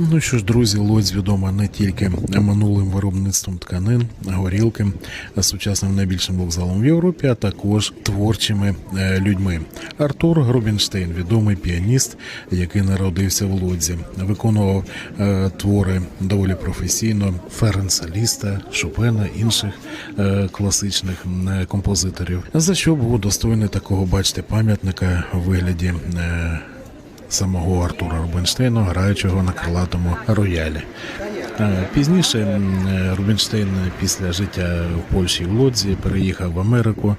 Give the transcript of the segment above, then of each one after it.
Ну що ж, друзі, Лодзь відома не тільки минулим виробництвом тканин, горілки, сучасним найбільшим вокзалом в Європі, а також творчими е, людьми. Артур Рубінштейн, відомий піаніст, який народився в Лодзі, виконував е, твори доволі професійно Ференса Ліста, Шопена, інших е, класичних композиторів. За що був удостоєний такого, бачите, пам'ятника у вигляді. Самого Артура Рубінштейна, граючого на крилатому роялі. Е, Пізніше е, Рубінштейн після життя в Польщі в Лодзі переїхав в Америку.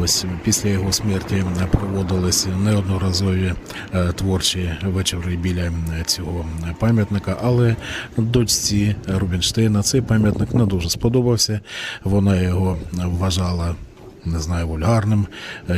Ось після його смерті проводились неодноразові е, творчі вечори біля цього пам'ятника. Але дочці Рубінштейна цей пам'ятник не дуже сподобався. Вона його вважала не знаю, вульгарним,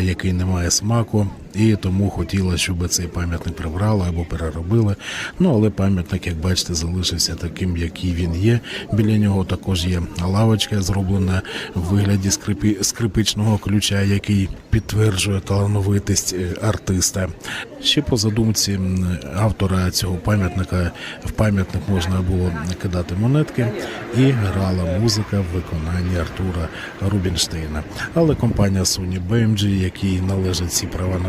який не має смаку, і тому хотіла, щоб цей пам'ятник прибрали або переробили. Ну але пам'ятник, як бачите, залишився таким, який він є. Біля нього також є лавочка, зроблена в вигляді скрипі, скрипичного ключа, який підтверджує талановитість е, артиста. Ще по задумці автора цього пам'ятника в пам'ятник можна було кидати монетки, і грала музика в виконанні Артура Рубінштейна. Але компанія Sony BMG, якій належать ці права на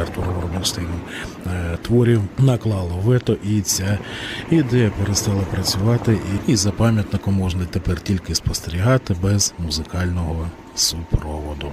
Артуром Рубінштейном е, творів, наклало вето, і ця ідея перестала працювати. І за пам'ятником можна тепер тільки спостерігати без музикального супроводу.